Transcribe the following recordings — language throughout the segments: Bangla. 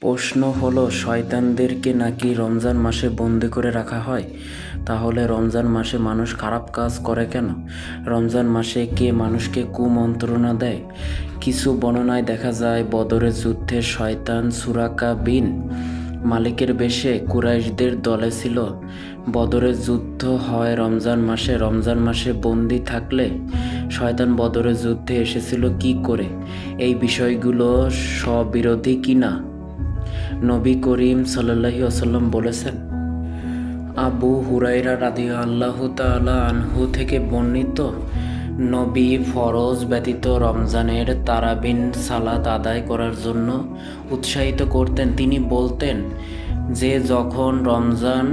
প্রশ্ন হলো, শয়তানদেরকে নাকি রমজান মাসে বন্দি করে রাখা হয়? তাহলে রমজান মাসে মানুষ খারাপ কাজ করে কেন? রমজান মাসে কে মানুষকে কুমন্ত্রণা দেয়? কিছু বর্ণনায় দেখা যায়, বদরের যুদ্ধে শয়তান সুরাকা বিন মালিকের বেশে কুরাইশদের দলে ছিল। বদরের যুদ্ধ হয় রমজান মাসে। রমজান মাসে বন্দি থাকলে শয়তান বদরের যুদ্ধে এসেছিল কি করে? এই বিষয়গুলো স্ববিরোধী কি না নবী করিম সাল্লাহি আসাল্লাম বলেছেন, আবু হুরাইরা রাদি আল্লাহ তালা আনহু থেকে বর্ণিত নবী ফরজ ব্যতীত রমজানের তারাবিন সালাত আদায় করার জন্য উৎসাহিত করতেন। তিনি বলতেন, যে যখন রমজান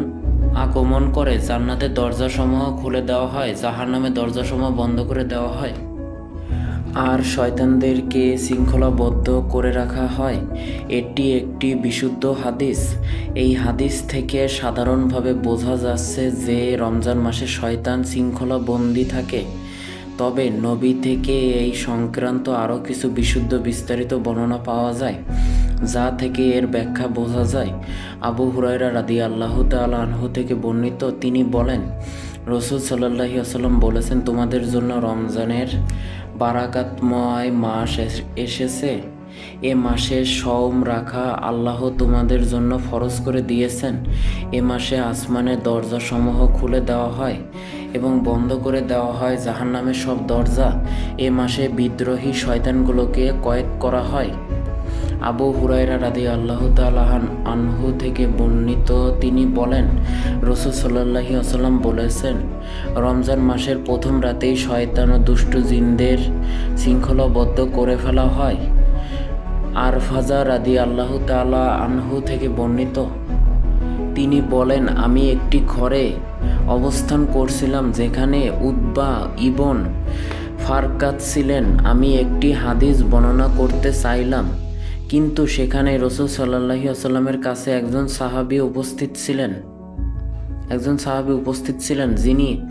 আগমন করে, জান্নাতের দরজাসমূহ খুলে দেওয়া হয়, জাহান্নামের দরজাসমূহ বন্ধ করে দেওয়া হয় আর শয়তানদেরকে শৃঙ্খলাবদ্ধ করে রাখা হয়। এটি একটি বিশুদ্ধ হাদিস। এই হাদিস থেকে সাধারণভাবে বোঝা যাচ্ছে যে রমজান মাসে শয়তান শৃঙ্খলাবন্দি থাকে। তবে নবী থেকে এই সংক্রান্ত আরও কিছু বিশুদ্ধ বিস্তারিত বর্ণনা পাওয়া যায়, যা থেকে এর ব্যাখ্যা বোঝা যায়। আবু হুরাইরা রাদি আল্লাহ আনহু থেকে বর্ণিত তিনি বলেন, রসুল সাল্লাহি আসাল্লাম বলেছেন, তোমাদের জন্য রমজানের বারাকাতময় মাস এস- এসেছে। এ মাসে সওম রাখা আল্লাহ তোমাদের জন্য ফরজ করে দিয়েছেন। এ মাসে আসমানের দরজাসমূহ খুলে দেওয়া হয় এবং বন্ধ করে দেওয়া হয় জাহান্নামের সব দরজা। এ মাসে বিদ্রোহী শয়তানগুলোকে কয়েদ করা হয়। আবু হুরাইরা রাদি আল্লাহ তালাহান আনহু থেকে বর্ণিত তিনি বলেন, রসুল সাল্লাহি আসাল্লাম বলেছেন, রমজান মাসের প্রথম রাতেই শয়তান ও দুষ্ট জিনদের শৃঙ্খলাবদ্ধ করে ফেলা হয়। আর ফাজা রাদি আল্লাহ তালা আনহু থেকে বর্ণিত, তিনি বলেন, আমি একটি ঘরে অবস্থান করছিলাম যেখানে উদ্বা ইবন ফারকাত ছিলেন। আমি একটি হাদিস বর্ণনা করতে চাইলাম। কিন্তু সেখানে রসুল সাল্লাহি আসাল্লামের কাছে একজন সাহাবী উপস্থিত ছিলেন। একজন সাহাবী উপস্থিত ছিলেন যিনি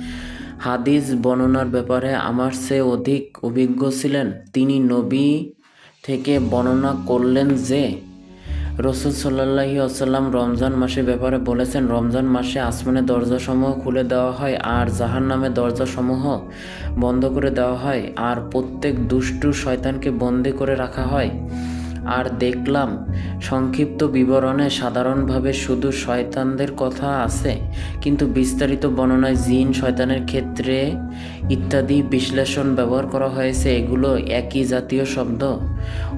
হাদিস বর্ণনার ব্যাপারে আমার চেয়ে অধিক অভিজ্ঞ ছিলেন। তিনি নবী থেকে বর্ণনা করলেন যে, রসুল সাল্লাহি আসাল্লাম রমজান মাসের ব্যাপারে বলেছেন, রমজান মাসে আসমানের দরজাসমূহ খুলে দেওয়া হয় আর জাহান নামের দরজাসমূহ বন্ধ করে দেওয়া হয় আর প্রত্যেক দুষ্টু শয়তানকে বন্দি করে রাখা হয়। আর দেখলাম সংক্ষিপ্ত বিবরণে সাধারণভাবে শুধু শয়তানদের কথা আছে, কিন্তু বিস্তারিত বর্ণনায় জিন, শয়তানের ক্ষেত্রে ইত্যাদি বিশ্লেষণ ব্যবহার করা হয়েছে। এগুলো একই জাতীয় শব্দ।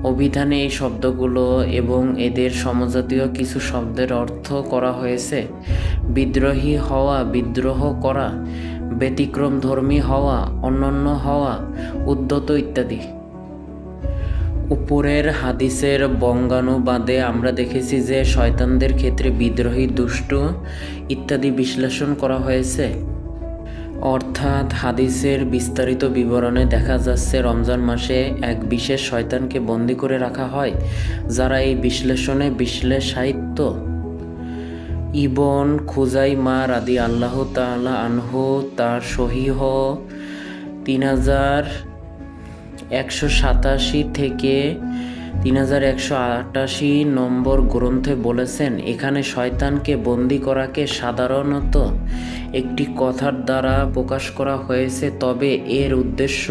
অভিধানে এই শব্দগুলো এবং এদের সমজাতীয় কিছু শব্দের অর্থ করা হয়েছে। বিদ্রোহী হওয়া, বিদ্রোহ করা, ব্যতিক্রমধর্মী হওয়া, অনন্য হওয়া, উদ্যত ইত্যাদি। উপরের হাদিসের বঙ্গানুবাদে আমরা দেখেছি যে শয়তানদের ক্ষেত্রে বিদ্রোহী, দুষ্টু ইত্যাদি বিশ্লেষণ করা হয়েছে। অর্থাৎ হাদিসের বিস্তারিত বিবরণে দেখা যাচ্ছে, রমজান মাসে এক বিশেষ শয়তানকে বন্দি করে রাখা হয়, যারা এই বিশ্লেষণে বিশ্লেষায়িত্ব ইবন খুজাই খুজাইমা রাদি আল্লাহ তাআলা আনহু তার সহিহ তিন হাজার একশো সাতাশি থেকে তিন হাজার একশো আটাশি নম্বর গ্রন্থে বলেছেন, এখানে শয়তানকে বন্দি করাকে সাধারণত একটি কথার দ্বারা প্রকাশ করা হয়েছে, তবে এর উদ্দেশ্য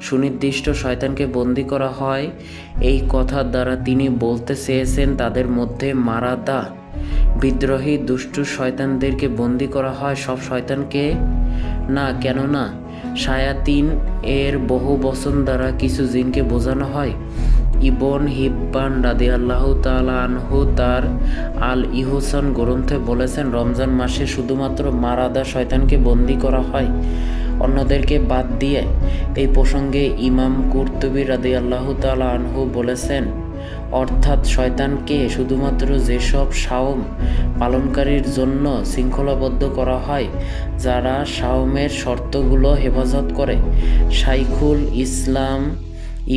সুনির্দিষ্ট শয়তানকে বন্দি করা হয়। এই কথার দ্বারা তিনি বলতে চেয়েছেন, তাদের মধ্যে মারাদা, বিদ্রোহী, দুষ্টু শয়তানদেরকে বন্দি করা হয়। সব শয়তানকে না, কেননা শায়াতিন এর বহু বচন দ্বারা কিছু জিনকে বোঝানো হয়। ইবন হিব্বান রাদি আল্লাহ তালা আনহু তার আল ইহুসান গ্রন্থে বলেছেন, রমজান মাসে শুধুমাত্র মারাদা শয়তানকে বন্দি করা হয়। অন্যদেরকে বাদ দিয়ে এই প্রসঙ্গে ইমাম কুর্তুবি রাদি আল্লাহ তালা আনহু বলেছেন অর্থাৎ শয়তানকে শুধুমাত্র যেসব সাওম পালনকারীর জন্য শৃঙ্খলাবদ্ধ করা হয়, যারা সাওমের শর্তগুলো হেফাজত করে। শাইখুল ইসলাম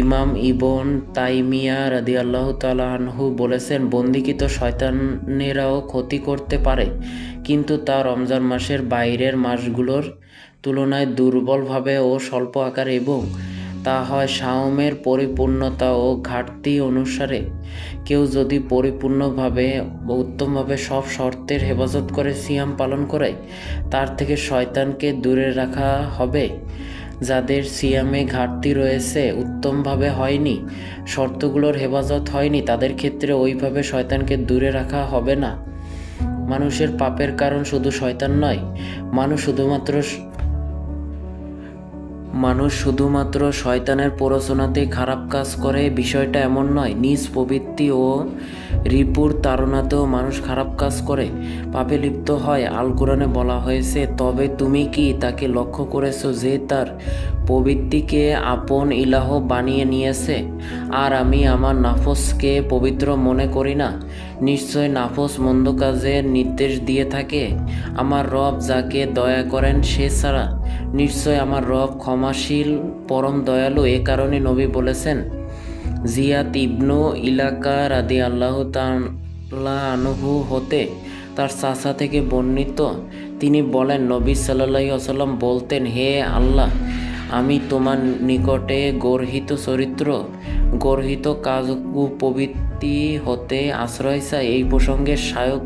ইমাম ইবন তাইমিয়া রাদি আল্লাহ আনহু বলেছেন, বন্দিকৃত শয়তানেরাও ক্ষতি করতে পারে, কিন্তু তা রমজান মাসের বাইরের মাসগুলোর তুলনায় দুর্বলভাবে ও স্বল্প আকারে এবং তা হয় সাওমের পরিপূর্ণতা ও ঘাটতি অনুসারে। কেউ যদি পরিপূর্ণভাবে, উত্তমভাবে সব শর্তের হেফাজত করে সিয়াম পালন করে, তার থেকে শয়তানকে দূরে রাখা হবে। যাদের সিয়ামে ঘাটতি রয়েছে, উত্তমভাবে হয়নি, শর্তগুলোর হেফাজত হয়নি, তাদের ক্ষেত্রে ওইভাবে শয়তানকে দূরে রাখা হবে না। মানুষের পাপের কারণ শুধু শয়তান নয়, মানুষ শুধুমাত্র মানুষ শুধুমাত্র শয়তানের প্ররোচনাতেই খারাপ কাজ করে, বিষয়টা এমন নয়। নিজ প্রবৃত্তি ও রিপুর তাড়নাতেও মানুষ খারাপ কাজ করে। পাপে লিপ্ত হয়, আল কোরআনে বলা হয়েছে, তবে তুমি কি তাকে লক্ষ্য করেছ যে তার প্রবৃত্তিকে আপন ইলাহ বানিয়ে নিয়েছে? আর আমি আমার নাফসকে পবিত্র মনে করি না। নিশ্চয় নাফস মন্দ কাজের নির্দেশ দিয়ে থাকে। আমার রব যাকে দয়া করেন সে ছাড়া নিশ্চয় আমার রব ক্ষমাশীল, পরম দয়ালু এ কারণে নবী বলেছেন জিয়াত ইবনু ইলাকা রাদি আল্লাহ আনহু হতে তার চাচা থেকে বর্ণিত। তিনি বলেন, নবী সাল্লাল্লাহু আসাল্লাম বলতেন, হে আল্লাহ, আমি তোমার নিকটে গর্হিত চরিত্র, গর্হিত কাজ কুপবৃত্তি হতে আশ্রয় চাই। এই প্রসঙ্গে শায়ক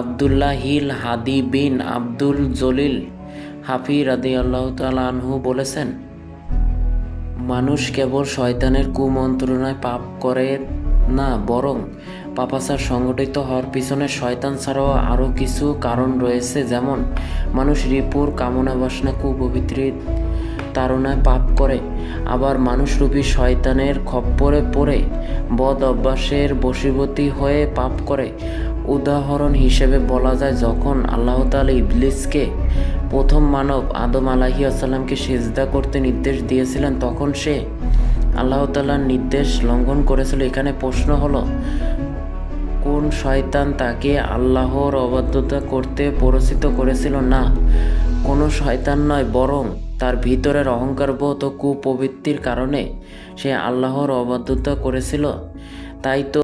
আবদুল্লাহ হিল হাদি বিন আব্দুল জলিল হাফি রাদি আল্লাহ তালা আনহু বলেছেন, মানুষ কেবল শয়তানের কুমন্ত্রণায় পাপ করে না, বরং পাপাচার সংগঠিত হওয়ার পিছনে শয়তান ছাড়াও আরও কিছু কারণ রয়েছে। যেমন, মানুষ রিপুর কামনা বাসনা কুপবিত্রির তাড়নায় পাপ করে, আবার মানুষরূপী শয়তানের খপ্পরে পড়ে, বদ অভ্যাসের বশীভূতি হয়ে পাপ করে। উদাহরণ হিসেবে বলা যায়, যখন আল্লাহ তাআলা ইবলিসকে প্রথম মানব আদম আলাহি আসাল্লামকে সেজদা করতে নির্দেশ দিয়েছিলেন, তখন সে আল্লাহ তাআলার নির্দেশ লঙ্ঘন করেছিল। এখানে প্রশ্ন হলো, কোন শয়তান তাকে আল্লাহর অবাধ্যতা করতে পরিচিত করেছিল? না, কোনো শয়তান নয়, বরং তার ভিতরের অহংকারবোধ ও কুপ্রবৃত্তির কারণে সে আল্লাহর অবাধ্যতা করেছিল। তাই তো